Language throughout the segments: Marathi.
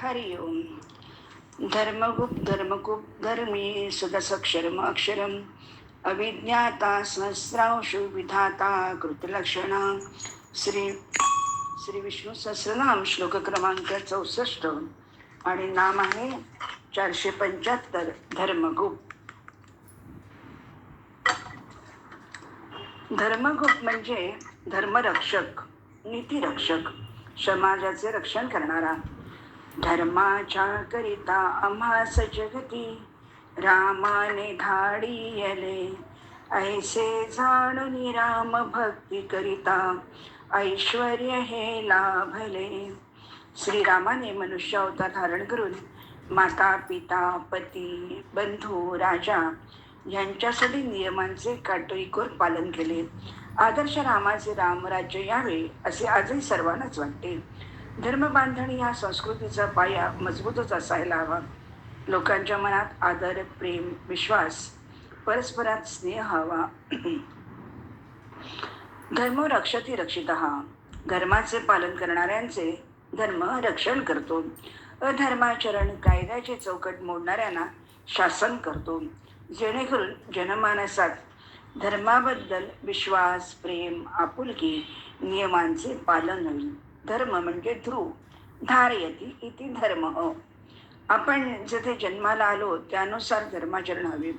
हरि ओम। धर्मगुप्त धर्मगुप्त धर्मी सदसक्षरम अक्षरम। अविज्ञाता सहस्रांशु विधाता कृतलक्षणा। श्री श्री विष्णू सहस्रनाम श्लोक क्रमांक चौसष्ट आणि नाम आहे चारशे पंच्याहत्तर धर्मगुप्त धर्मगुप्त म्हणजे धर्मरक्षक नीतिरक्षक समाजाचे रक्षण करणारा। धर्माच्या करिता आम्हास जगती रामाने धाडियले ऐसे जाणून राम भक्ती करिता ऐश्वर हे लाभले. श्रीरामाने मनुष्य अवतार धारण करून माता पिता पती बंधू राजा यांच्यासाठी नियमांचे काटोईकोर पालन केले. आदर्श रामाचे रामराज्य यावे असे आजही सर्वांनाच वाटते. धर्मबांधणी या संस्कृतीचा पाया मजबूतच असायला हवा. लोकांच्या मनात आदर प्रेम विश्वास परस्परात स्नेह हवा. धर्म रक्षती रक्षित धर्माचे पालन करणाऱ्यांचे धर्म रक्षण करतो. अधर्माचरण कायद्याचे चौकट मोडणाऱ्यांना शासन करतो. जेणेकरून जनमानसात धर्माबद्दल विश्वास प्रेम आपुलकी नियमांचे पालन होईल. धर्म म्हणजे ध्रुव. धारयती इति धर्म. आपण जेथे जन्माला आलो त्यानुसार धर्माचरण हवे.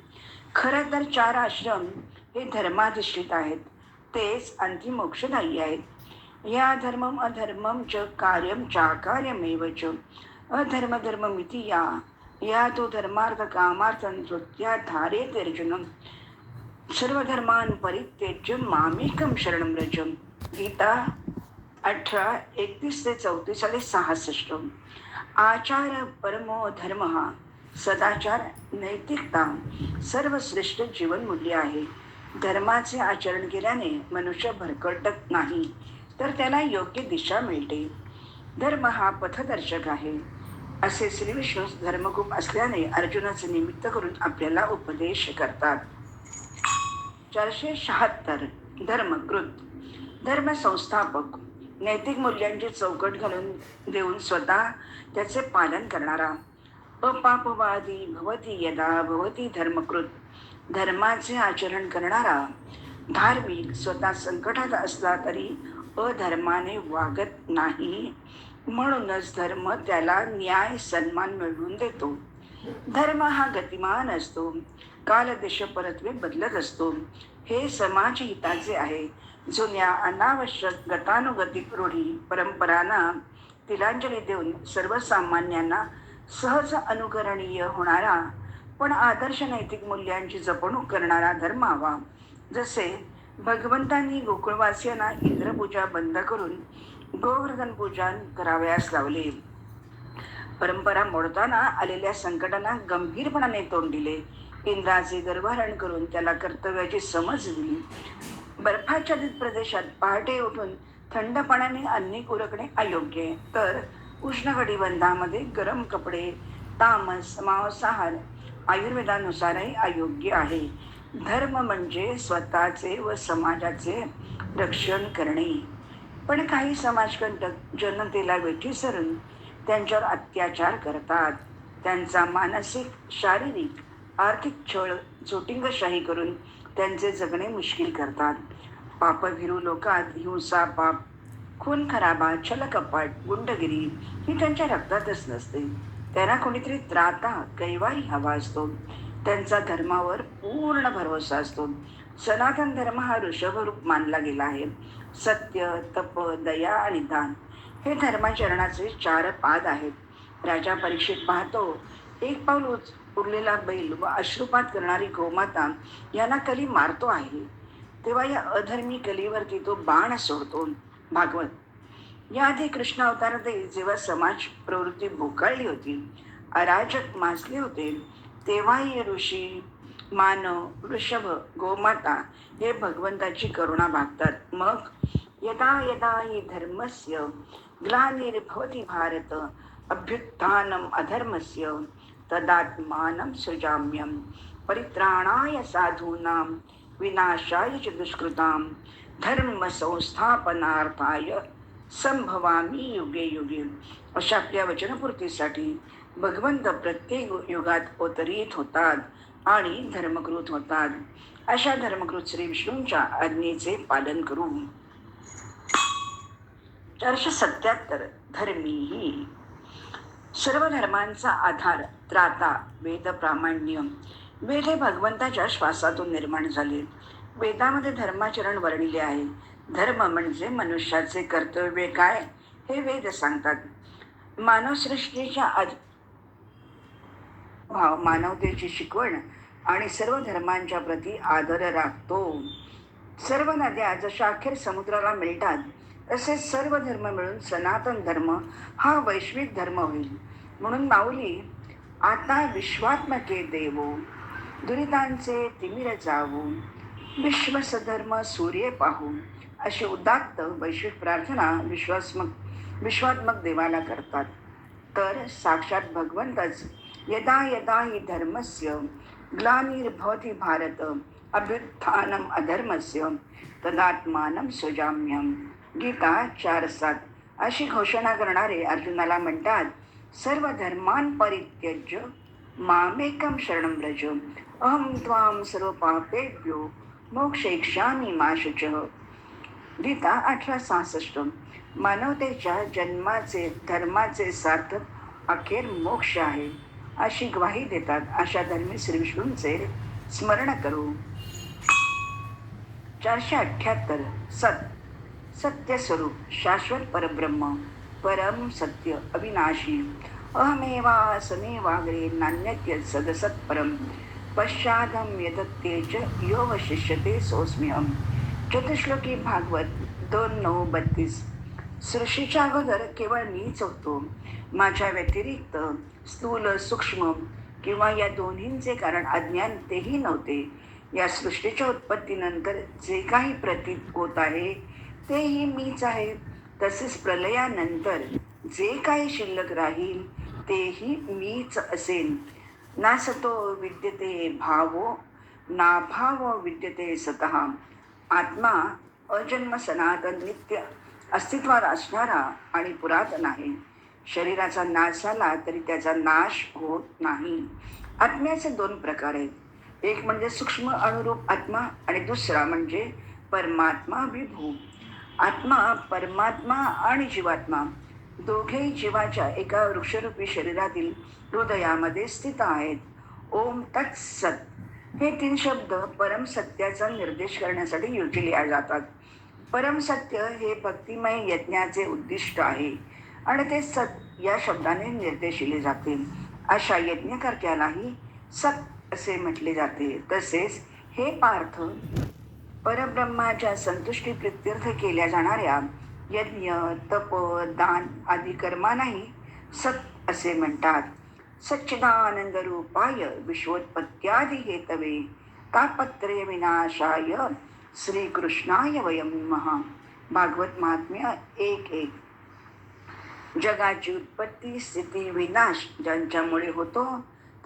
खरं तर चार आश्रम हे धर्माधिष्ठित आहेत. तेच अंतिम मोक्षदायी आहेत. या धर्मम अधर्मम च कार्यम चाकार्यमेव च. अधर्म धर्ममिती या. या तो धर्मार्थ कामार्थ नृत्या धारे अर्जुन सर्व धर्मान परित्यज्य मामेकम शरण रजम गीता अठरा एकतीस ते चौतीस आणि सहासष्ट. आचार परमो धर्म हा सदाचार नैतिकता सर्वश्रेष्ठ जीवनमूल्य आहे. धर्माचे आचरण केल्याने मनुष्य भरकटत नाही तर त्याला योग्य दिशा मिळते. धर्म हा पथदर्शक आहे. असे श्री विष्णू धर्मगुप असल्याने अर्जुनाचे निमित्त करून आपल्याला उपदेश करतात. चारशे शहात्तर धर्मकृत. धर्म संस्थापक नैतिक मूल्यांची चौकट घालून देऊन स्वतः त्याचे पालन करणारा. अपापवादी भवती यदा भवती धर्मकृत. धर्माचे आचरण करणारा. धार्मिक स्वतः संकटात असला तरी अधर्माने वागत नाही. म्हणूनच धर्म त्याला न्याय सन्मान मिळवून देतो. धर्म हा गतिमान असतो. कालदेश परत्वे बदलत असतो. हे समाज हिताचे आहे. जुन्या अनावश्यक गतानुगतिक रूढी परंपरांना तिलांजली देऊन सर्वसामान्यांना सहज अनुकरणीय होणारा पण आदर्श नैतिक मूल्यांची जपणूक करणारा धर्म हवा. जसे भगवंतांनी गोकुळवासियांना इंद्रपूजा बंद करून गोवर्धन पूजन करावयास लावले. परंपरा मोडताना आलेल्या संकटांना गंभीरपणाने तोंड दिले. इंद्राचे गर्भारण करून त्याला कर्तव्याची समज दिली. बर्फाच्छादित प्रदेशात पहाटे उठून थंड पाण्याने अन्निक उरकणे अयोग्य आहे. तर उष्णकटिबंधामध्ये गरम कपडे तामस मांसाहार आयुर्वेदानुसारही अयोग्य आहे. धर्म म्हणजे स्वतःचे व समाजाचे रक्षण करणे. पण काही समाजकंटक जनतेला वेठीसरून त्यांच्यावर अत्याचार करतात. त्यांचा मानसिक शारीरिक आर्थिक छळ चोटिंगशाही करून त्यांचे जगणे मुश्किल करतात. पापभिरू लोकात हिंसा पाप खून खराबा छलकपाट गुंडगिरी ही त्यांच्या रक्तातच नसते. त्यांना कोणीतरी त्राता कैवारी हवा असतो. त्यांचा धर्मावर पूर्ण भरोसा असतो. सनातन धर्म हा ऋषभरूप मानला गेला आहे. सत्य तप दया आणि दान हे धर्माचरणाचे चार पाद आहेत. राजा परीक्षित पाहतो एक पाऊल उच उरलेला बैल व अश्रुपात करणारी गोमाता यांना कली मारतो आहे. तेव्हा या अधर्मी कलीवरती तो बाण सोडतो. भागवत याआधी कृष्ण अवतारातही जेव्हा समाज प्रवृत्ती भोकाळली होती अराजक माजले होते तेव्हाही ऋषी मानव वृषभ गोमाता हे भगवंताची करुणा भागतात. मग यदा यदा हि धर्मस्य ग्लानिर्भवती भारत अभ्युत्थानम अधर्मस्य तदात्मानं सृजाम्यं। परित्राणाय साधूनां विनाशाय च दुष्कृतां। धर्म संस्थापनार्थाय संभवामी युगे युगे। अशा आपल्या वचनपूर्तीसाठी भगवंत प्रत्येक युगात अवतरित होतात आणि धर्मकृत होतात। अशा धर्मकृत श्री विष्णूंच्या आज्ञेचे पालन करू चारशे सत्याहत्तर धर्मी ही सर्व धर्मांचा आधार त्राता वेद प्रामाण्य वेद हे भगवंताच्या श्वासातून निर्माण झाले. वेदामध्ये धर्माचरण वर्णिले आहे. धर्म म्हणजे मनुष्याचे कर्तव्य काय हे वेद सांगतात. मानवसृष्टीच्या भाव मानवतेची शिकवण आणि सर्व धर्मांच्या प्रती आदर राखतो. सर्व नद्या जशा अखेर समुद्राला मिळतात तसे सर्व धर्म मिळून सनातन धर्म हा वैश्विक धर्म होईल. म्हणून माऊली आता विश्वात्मके देवो दुरितांचे तिमिर जावून विश्वसधर्म सूर्य पाहू अशी उदात्त वैश्विक प्रार्थना विश्वात्मक विश्वात्मक देवाला करतात. तर साक्षात भगवंतच यदा यदा हि धर्मस्य ग्लानिर्भवती भारत अभ्युत्थानम अधर्मस्य तदात्मानं सुजाम्यम. गीता चार सात. अशी घोषणा करणारे अर्जुनाला म्हणतात सर्व धर्मान परित्यज्य मामेकम शरणं व्रज। अहम त्वाम सर्व पापेभ्यो मोक्षेक्षामी मा गीता अठरा सहासष्ट मानवतेच्या जन्माचे धर्माचे सार्थक अखेर मोक्ष आहे अशी ग्वाही देतात अशा धर्मी श्री विष्णूंचे स्मरण करू। चारशे अठ्ठ्याहत्तर सत। सत्य स्वरूप शाश्वत परब्रह्म। परम सत्य अविनाशी। अहमेवा समेवाग्रे नान्यत्य सदसत परम पश्चादम यदत्ते च यो वशिष्यते सोस्म्यहम चतुश्लोकी भागवत दोन नऊ बत्तीस। सृष्टीच्या अगोदर केवळ मीच होतो माझ्या व्यतिरिक्त स्थूल सूक्ष्म किंवा या दोन्हींचे कारण अज्ञान तेही नव्हते। या सृष्टीच्या उत्पत्तीनंतर जे काही प्रतीत होत आहे तेही मीच आहे। तसेच प्रलयानंतर जे काही शिल्लक राहील तेही मीच असेन. ना सतो विद्यते भावो नाभाव विद्यते स्वतः आत्मा अजन्म सनातन नित्य अस्तित्वात असणारा आणि पुरातन आहे. शरीराचा नाश झाला तरी त्याचा नाश होत नाही. आत्म्याचे दोन प्रकार आहेत. एक म्हणजे सूक्ष्म अनुरूप आत्मा आणि दुसरा म्हणजे परमात्मा विभू. आत्मा परमात्मा आणि जीवात्मा. दोघेही जीवाच्या एका वृक्षरूपी शरीरातील हृदयामध्ये स्थित आहेत. ओम तत्सत हे तीन शब्द परमसत्याचा निर्देश करण्यासाठी योजले जातात परमसत्य हे भक्तिमय यज्ञाचे उद्दिष्ट आहे आणि ते सत या शब्दाने निर्देशिले जाते. अशा यज्ञकर्त्यालाही सत असे म्हटले जाते. तसेच हे पार्थ परब्रह्माच्या संतुष्टी प्रित्यर्थ केल्या जाणाऱ्या यज्ञ तप दान आदी कर्मांनाही सत असे म्हणतात. सच्चिदानंद रूपाय विश्वोत्पत्त्यादी हेतवे तापत्रे विनाशाय श्रीकृष्णाय वयम महा भागवत महात्म्य एक एक. जगाची उत्पत्ती स्थिती विनाश ज्यांच्यामुळे होतो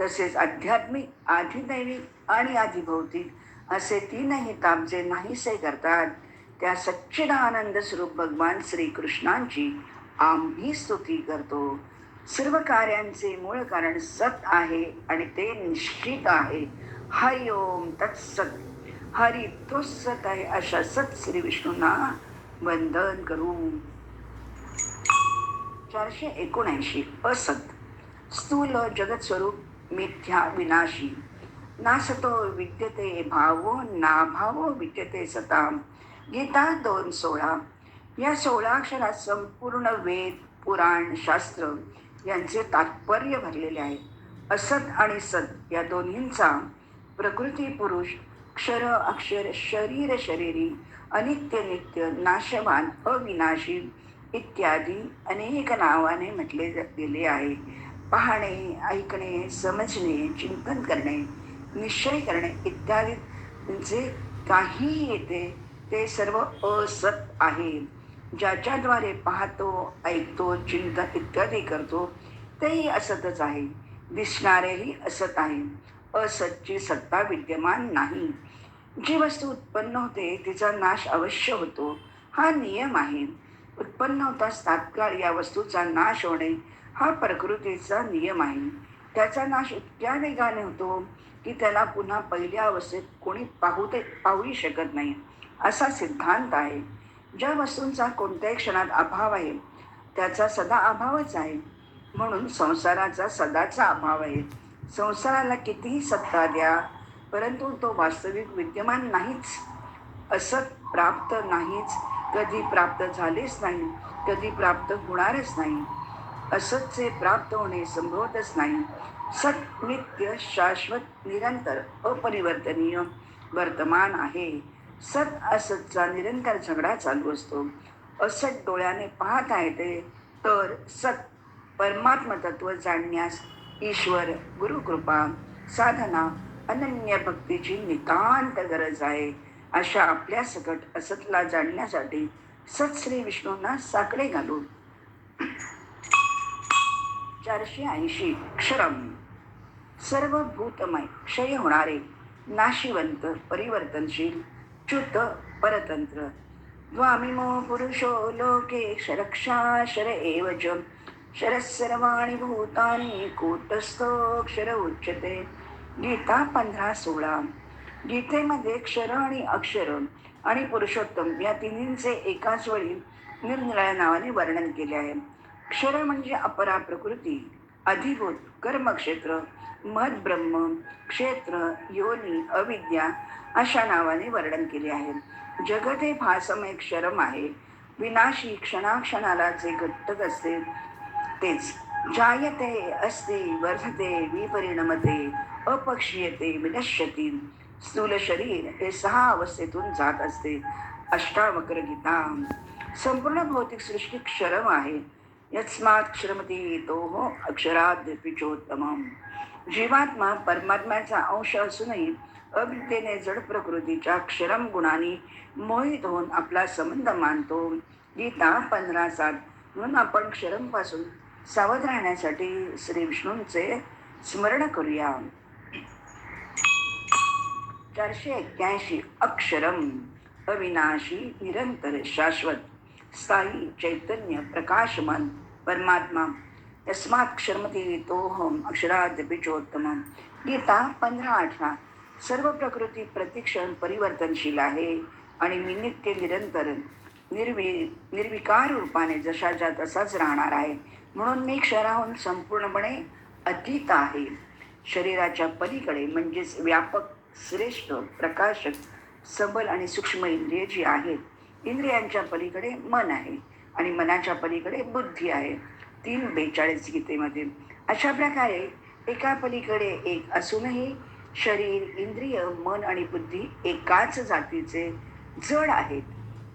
तसेच आध्यात्मिक आधिदैविक आणि आधिभौतिक असे तीनही ताप जे नाहीसे करतात त्या सच्चिदानंद स्वरूप भगवान श्रीकृष्णांची आम्ही स्तुती करतो. सर्व कार्यांचे मूळ कारण सत आहे आणि ते निश्चित आहे. हरि ओम तत्सत. हरी तो सत आहे अशा सत श्री विष्णूंना वंदन करू. चारशे एकोणऐंशी असत. स्थूल जगत स्वरूप मिथ्या विनाशी. नासतो विद्यते भावो नाभावो विद्यते सताम. गीता दोन सोळा. या सोळाक्षरात संपूर्ण वेद पुराण शास्त्र यांचे तात्पर्य भरलेले आहे. असत आणि सत या दोन्हींचा प्रकृती पुरुष क्षर अक्षर शरीर शरीरी अनित्य नित्य नाशवान अविनाशी इत्यादी अनेक नावाने म्हटले गेले आहे. पाहणे ऐकणे समजणे चिंतन करणे निश्चय करणे इत्यादी. जे काही येते ते सर्व असत आहे. ज्याच्याद्वारे पाहतो ऐकतो चिंतन इत्यादी करतो तेही असतच आहे. दिसणारेही असत आहे. असतची सत्ता विद्यमान नाही. जी वस्तू उत्पन्न होते तिचा नाश अवश्य होतो. हा नियम आहे. उत्पन्न होताच तात्काळ या वस्तूचा नाश होणे हा प्रकृतीचा नियम आहे. त्याचा नाश इतक्या वेगाने होतो की त्याला पुन्हा पहिल्या अवस्थेत कोणी पाहू ते पाहूही शकत नाही. असा सिद्धांत आहे. ज्या वस्तूंचा कोणत्याही क्षणात अभाव आहे त्याचा सदा अभावच आहे. म्हणून संसाराचा सदाचा अभाव आहे. संसाराला कितीही सत्ता द्या परंतु तो वास्तविक विद्यमान नाहीच. असत प्राप्त नाहीच. कधी प्राप्त झालेच नाही. कधी प्राप्त होणारच नाही. असतचे प्राप्त होणे संभवतच नाही. सत नित्य शाश्वत निरंतर अपरिवर्तनीय वर्तमान आहे. सत असतचा निरंतर झगडा चालू असतो. असत डोळ्याने पाहता येते तर सत परमात्म तत्व जाणण्यास ईश्वर गुरुकृपा साधना अनन्य भक्तीची नितांत गरज आहे. अशा आपल्या सकट असतला जाणण्यासाठी सत श्री विष्णूंना साकडे घालून चारशे ऐंशी क्षरम सर्व भूतमय क्षय होणारे नाशिवंत परिवर्तनशील च्युत परतंत्र. द्वामिमो पुरुषो लोके क्षरक्षाक्षर एव च क्षरः सर्वाणि भूतानि कूटस्थोक्षर उच्यते. गीता पंधरा सोळा. गीतेमध्ये क्षर आणि अक्षर आणि पुरुषोत्तम या तिन्हींचे एकाच वेळी निरनिराळ्या नावाने वर्णन केले आहे. क्षर म्हणजे अपरा प्रकृती अधिभूत कर्मक्षेत्र मध ब्रह्म क्षेत्र योनी अविद्या अशा नावाने वर्णन केले आहे. जगत हे भासमय क्षरम आहे. विनाशी क्षणाक्षणाला जे घटक असते तेच. जायते असते वर्धते विपरिणमते अपक्षीयते विनश्यती. स्थूल शरीर हे सहा अवस्थेतून जात असते. अष्टावक्र गीता. संपूर्ण भौतिक सृष्टी क्षरम आहे. यस्मात क्षरमती तो हो जीवात्मा परमात्म्याचा अंश असूनही अविद्येने जड प्रकृतीच्या क्षरम गुणाने मोहित होऊन आपला संबंध मानतो। गीता पंधरा सात म्हणून आपण क्षरमपासून सावध राहण्यासाठी श्री विष्णूंचे स्मरण करूया। चारशे एक्क्याऐंशी अक्षरम अविनाशी निरंतर शाश्वत। स्थायी चैतन्य प्रकाशमान परमात्मा यस्मात क्षरमती तोहम अक्षराद्यपिचोत्तम गीता पंधरा अठरा। सर्व प्रकृती प्रतिक्षण परिवर्तनशील आहे आणि मी नित्य निरंतर निर्वि निर्विकार रूपाने जशाच्या तसाच राहणार आहे. म्हणून मी क्षराहून संपूर्णपणे अतीत आहे. शरीराच्या पलीकडे म्हणजेच व्यापक श्रेष्ठ प्रकाशक सबल आणि सूक्ष्म इंद्रिय जी आहेत इंद्रियांच्या पलीकडे मन आहे आणि मनाच्या पलीकडे बुद्धी आहे. तीन बेचाळीस गीतेमध्ये अशा प्रकारे एका पलीकडे एक असूनही शरीर इंद्रिय मन आणि बुद्धी एकाच जातीचे जड आहेत.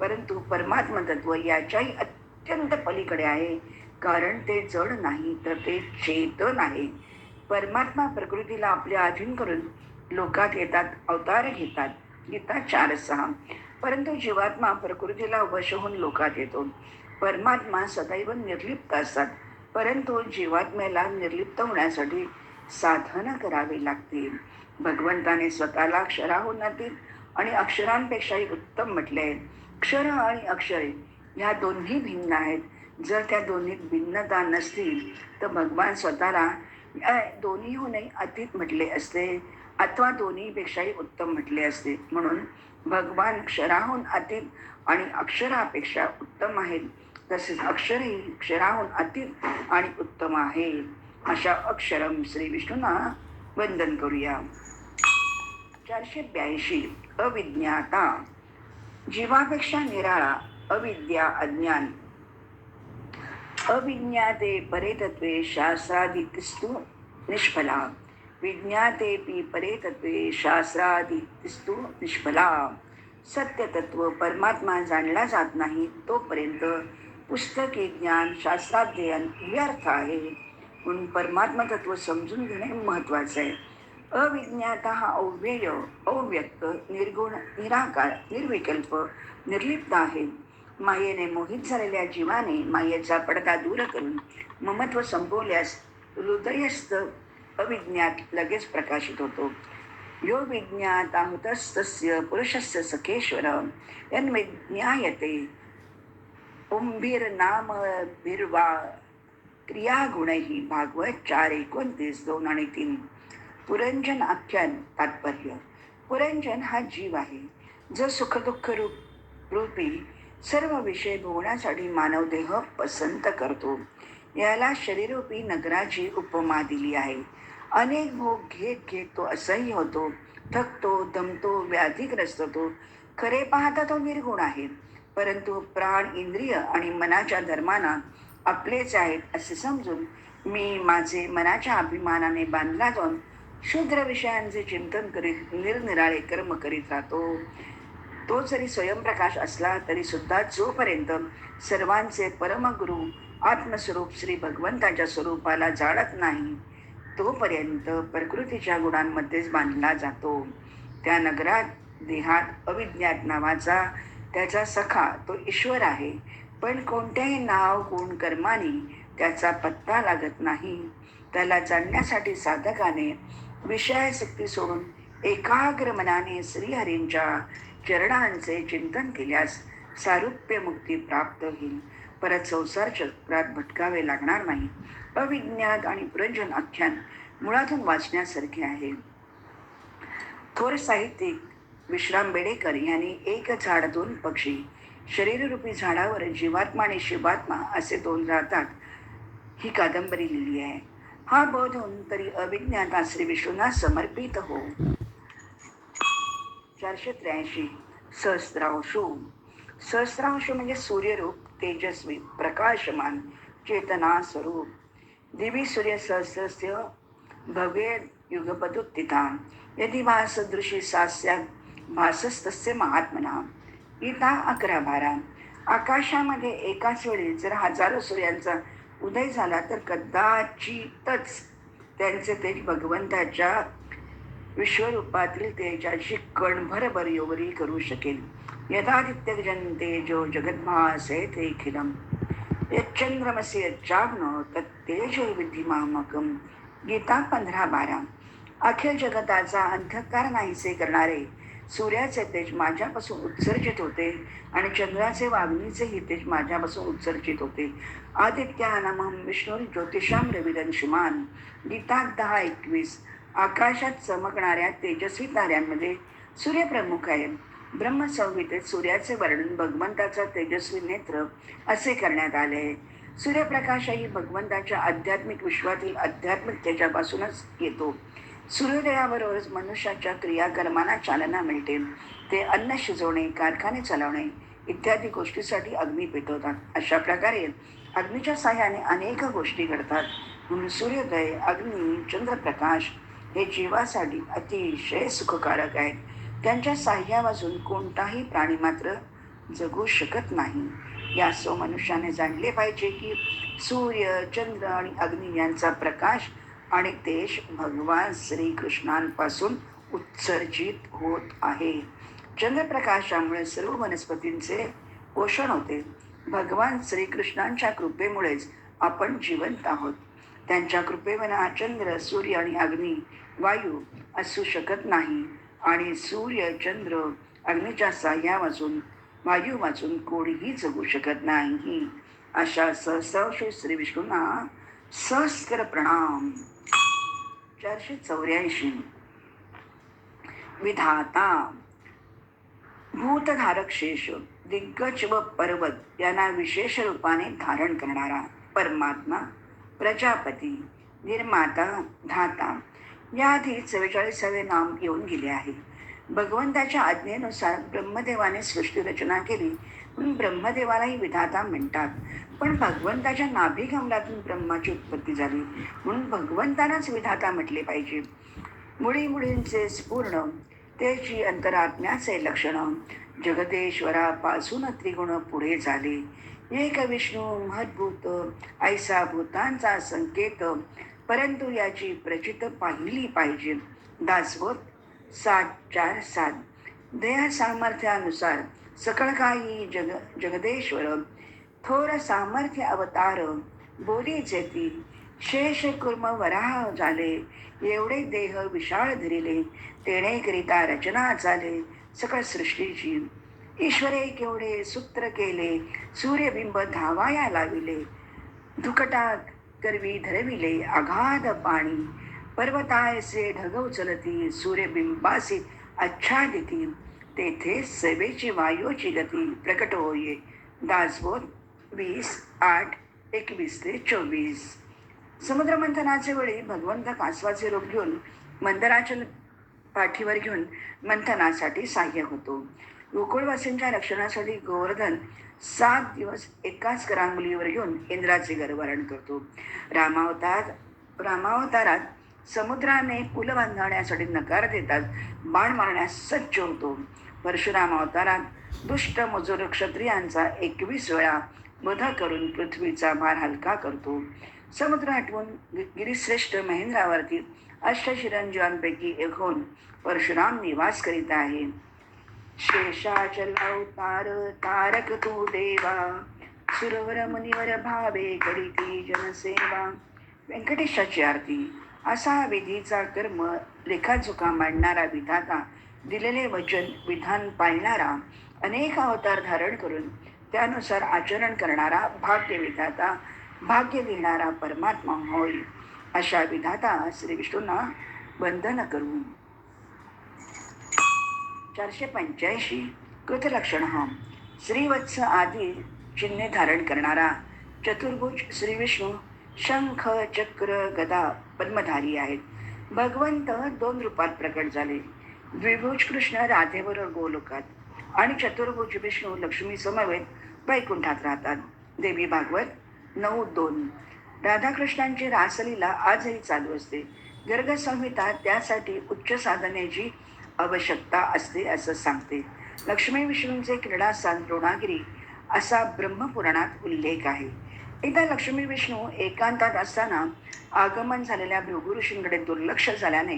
परंतु परमात्म तत्व याच्याही अत्यंत पलीकडे आहे. कारण ते जड नाही तर ते चेतन आहे. परमात्मा प्रकृतीला आपल्या अधीन करून लोकात येतात अवतार घेतात. गीता चार सहा. परंतु जीवात्मा प्रकृतीला वश होऊन लोकात येतो. परमात्मा सदैव निर्लिप्त असतात. परंतु जीवात्म्याला निर्लिप्त होण्यासाठी साधना करावी लागतील भगवंताने स्वतःला अक्षराहून अतीत आणि अक्षरांपेक्षाही उत्तम म्हटले. आहे क्षर आणि अक्षरे ह्या दोन्ही भिन्न आहेत. जर त्या दोन्हीत भिन्नता नसतील तर भगवान स्वतःला दोन्हीहूनही अतीत म्हटले असते. अथवा दोन्हीपेक्षाही उत्तम म्हटले असते. म्हणून भगवान क्षराहून अतीत आणि अक्षरापेक्षा उत्तम आहेत. तसेच अक्षरही क्षराहून अतीत आणि उत्तम आहे. अशा अक्षरम श्री विष्णूंना वंदन करूया. चारशे ब्याऐंशी अविज्ञाता. जीवापेक्षा निराळा अविद्या अज्ञान. अविज्ञाते परेतत्वे तत्वे निष्फला. विज्ञातेपि परे तत्वे शास्त्रादिस्तु निष्फला। सत्यतत्व परमात्मा जाणला जात नाही तोपर्यंत पुस्तके ज्ञान शास्त्राध्ययन व्यर्थ आहे. म्हणून परमात्मा तत्व समजून घेणे महत्त्वाचं आहे. अविज्ञाता हा अव्यय अव्यक्त निर्गुण निराकार निर्विकल्प निर्लिप्त आहे. मायेने मोहित झालेल्या जीवाने मायेचा पडदा दूर करून ममत्व संपवल्यास हृदयस्थ अविज्ञात लगेच प्रकाशित होतो. यो विज्ञाताहुतस्तस्य पुरुषस्य सखेश्वर यन्विज्ञायते उंभीर नाम बिरवा क्रिया भागवत चार एकोणतीस दोन आणि तीन पुरंजन आख्यान तात्पर्य. पुरंजन हा जीव आहे. जो सुखदुःख रूप रूपी सर्व विषय भोगण्यासाठी मानवदेह पसंत करतो. याला शरीरूपी नगराची उपमा दिली आहे. अनेक भोग घेत घेत तो असह्य होतो. थकतो दमतो व्याधीग्रस्त होतो. खरे पाहता तो निर्गुण आहे. परंतु प्राण इंद्रिय आणि मनाच्या धर्माना आपलेच आहेत असे समजून मी माझे मनाच्या अभिमानाने बांधला जाऊन शूद्र विषयांचे चिंतन करीत निरनिराळे कर्म करीत राहतो. तो जरी स्वयंप्रकाश असला तरी सुद्धा जोपर्यंत सर्वांचे परमगुरु आत्मस्वरूप श्री भगवंताच्या स्वरूपाला जाणत नाही तोपर्यंत प्रकृतीच्या गुणांमध्येच बांधला जातो. त्या नगरात देहात अविज्ञात नावाचा त्याचा सखा तो ईश्वर आहे. पण कोणत्याही नाव गुण कर्माने त्याचा पत्ता लागत नाही. त्याला जाणण्यासाठी साधकाने विषयासक्ती सोडून एकाग्र मनाने श्रीहरींच्या चरणांचे चिंतन केल्यास सारुप्य मुक्ती प्राप्त होईल. परत संसार चक्रात भटकावे लागणार नाही. अविज्ञात आणि पुरंजन आख्यान मुळातून वाचण्यासारखे आहे. थोर साहित्यिक विश्राम बेडेकर यांनी एक झाड दोन पक्षी शरीररूपी झाडावर जीवात्मा आणि शिवात्मा असे दोन राहतात ही कादंबरी लिहिली आहे. हा बोध होऊन तरी अविज्ञाता श्री विष्णूंना समर्पित हो. चारशे त्र्याऐंशी सहस्रांशू. सहस्रांशू म्हणजे सूर्यरूप तेजस्वी प्रकाशमान चेतना स्वरूप. देवी सूर्य सहस्रस्य भव्य युगपदुत्थिता यदि महासदृशी सास्या भासस्तस्य महात्मना गीता अकरा बारा। आकाशामध्ये एकाच वेळी जर हजारो सूर्यांचा उदय झाला तर कदाचितच त्यांचे तेज भगवंताच्या विश्वरूपातील तेजाची कणभर बरोबरी करू शकेल। यदादित्य जनते जो जगद्भासे ते खिलम। यच्चंद्रमसे यच्चाग्नो तत्तेज विधिमामकम गीता पंधरा बारा। अखिल जगताचा अंधकार नाहीसे करणारे सूर्याचे तेज माझ्यापासून उत्सर्जित होते आणि चंद्राचे वागणीचे तेज माझ्यापासून उत्सर्जित होते। आदित्य नमः विष्णू ज्योतिषाम रविदंशुमान गीता दहा एकवीस। आकाशात चमकणाऱ्या तेजस्वी ताऱ्यांमध्ये सूर्यप्रमुख आहे ब्रह्मसंहितेत सूर्याचे वर्णन भगवंताचा तेजस्वी नेत्र असे करण्यात आले आहे. सूर्यप्रकाश ही भगवंताच्या आध्यात्मिक विश्वातील आध्यात्मिक तेजापासूनच येतो. सूर्योदयाबरोबरच मनुष्याच्या क्रियाकर्मांना चालना मिळते. ते अन्न शिजवणे कारखाने चालवणे इत्यादी गोष्टीसाठी अग्नी पेटवतात. अशा प्रकारे अग्नीच्या साह्याने अनेक गोष्टी घडतात. म्हणून सूर्योदय अग्नी चंद्रप्रकाश हे जीवासाठी अतिशय सुखकारक आहेत. त्यांच्या साह्यावाजून कोणताही प्राणी मात्र जगू शकत नाही. यासो मनुष्याने जाणले पाहिजे की सूर्य चंद्र आणि अग्नी यांचा प्रकाश आणि देश भगवान श्रीकृष्णांपासून उत्सर्जित होत आहे. चंद्रप्रकाशामुळे सर्व वनस्पतींचे पोषण होते. भगवान श्रीकृष्णांच्या कृपेमुळेच आपण जिवंत आहोत. त्यांच्या कृपेविना चंद्र सूर्य आणि अग्नी वायू असू शकत नाही. आणि सूर्य चंद्र अग्नीच्या साह्या वाचून वायू वाचून कोणीही जगू शकत नाही. अशा सहस्रांशी श्री विष्णूंना सहस्कर प्रणाम. चारशे चौऱ्याऐंशी. विधाता. भूतधारक शेष दिग्गज व पर्वत यांना विशेष रूपाने धारण करणारा परमात्मा प्रजापती निर्माता धाता. याआधी चव्वेचाळीसावे नाम येऊन गेले आहे. भगवंताच्या आज्ञेनुसार ब्रह्मदेवाने सृष्टी रचना केली. म्हणून ब्रह्मदेवालाही विधाता म्हणतात. पण भगवंताच्या नाभी कमलातून ब्रह्माची उत्पत्ती झाली. म्हणून भगवंतानाच विधाता म्हटले पाहिजे. मुळी मुळींचे स्पूर्ण त्याची अंतरात्म्याचे लक्षण जगदेश्वरापासून त्रिगुण पुढे झाले. एक विष्णू महद्भूत ऐसा भूतांचा संकेत परंतु याची प्रचित पाहिली पाहिजे. दासबोध सात चार सात. देह सामर्थ्यानुसार सकळ काही जग जगदेश्वर. थोर सामर्थ्य अवतार बोली जेती शेष कुर्म वराह झाले. एवढे देह विशाळ धरिले. तेणेकरिता रचना झाले सकळ सृष्टीची. ईश्वरे केवढे सूत्र केले. सूर्यबिंब धावाया लाविले. धुकटात करवी धरविले अगाध पाणी. पर्वतायसे ढग उचलती सूर्यबिंबासी आच्छादिती. तेथे सेवेची वायूची गती प्रकट होये दासबोध वीस आठ एकवीस ते चोवीस. समुद्रमंथनाचे वेळी भगवंत कासवाचे रूप घेऊन मंदराच्या पाठीवर घेऊन मंथनासाठी सहाय्य होतो. गोकुळवासींच्या रक्षणासाठी गोवर्धन सात दिवस एकाच करांगुलीवर घेऊन इंद्राचे गरवरण करतो. रामावतार रामावतारात समुद्राने पुल बांधण्यासाठी नकार देतात बाण मारण्यास सज्ज होतो. परशुराम अवतारात दुष्ट मजूर क्षत्रियांचा एकवीस वेळा वध करून पृथ्वीचा भार हलका करतो. समुद्र आठवून गि- महेंद्रावरती अष्टशिरंजीवांपैकी एक होऊन परशुराम निवास करीत आहे. शेषाचलावतार तारक तू देवा सुरवर मुनिवर भावे करीती जनसेवा. व्यंकटेशाची आरती असा विधीचा कर्म लेखाचुका मांडणारा विधाता दिलेले वचन विधान पाळणारा अनेक अवतार धारण करून त्यानुसार आचरण करणारा भाग्य विधाता भाग्य देणारा परमात्मा होय अशा विधाता श्री विष्णूंना वंदन करू चारशे पंच्याऐंशी. कृतलक्षण हा श्रीवत्स आदी चिन्हे धारण करणारा चतुर्भुज श्री विष्णू शंख चक्र गदा पद्मधारी आहेत. भगवंत दोन रूपात प्रकट झाले. द्विभुज कृष्ण राधेबरोबर गोलोकात आणि चतुर्भुज विष्णू लक्ष्मी समवेत वैकुंठात राहतात. देवी भागवत नऊ दोन. राधाकृष्णांची रासलीला आजही चालू असते. गर्गसंहिता त्यासाठी उच्च साधनेची आवश्यकता असते असं सांगते. लक्ष्मी विष्णूंचे क्रीडास्थान द्रोणागिरी असा ब्रह्मपुराणात उल्लेख आहे. एकदा लक्ष्मी विष्णू एकांतात असताना आगमन झालेल्या भृगु ऋषींकडे दुर्लक्ष झाल्याने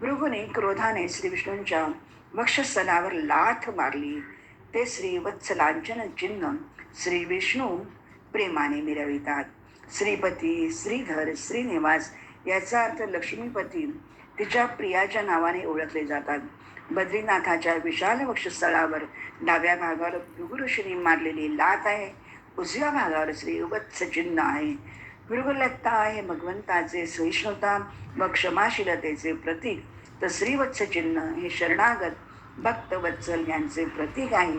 भृगुने क्रोधाने श्री विष्णूंच्या वक्षस्थलावर लाथ मारली. ते श्री वत्सलांचन चिन्ह श्री विष्णू प्रेमाने मिरवितात. श्रीपती श्रीधर श्रीनिवास याचा अर्थ लक्ष्मीपती तिच्या प्रियाच्या नावाने ओळखले जातात. बद्रीनाथाच्या विशाल वक्षस्थळावर डाव्या भागावर भृगुऋषीने मारलेली लात आहे. उजव्या भागावर श्रीवत्स चिन्ह आहे. भृगुलत्ता हे भगवंताचे सहिष्णुता व क्षमाशीलतेचे प्रतीक. तर श्रीवत्स चिन्ह हे शरणागत भक्तवत्सल यांचे प्रतीक आहे.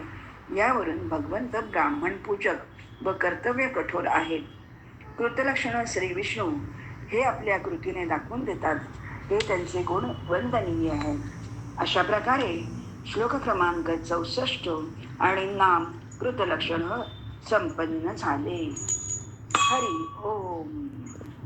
यावरून भगवंत ब्राह्मण पूजक व कर्तव्य कठोर आहेत कृतलक्षण श्री विष्णू हे आपल्या कृतीने दाखवून देतात. ते त्यांचे गुण वंदनीय आहेत अशा प्रकारे श्लोक क्रमांक चौसष्ट आणि नाम कृतलक्षण संपन्न झाले. हरी ओम.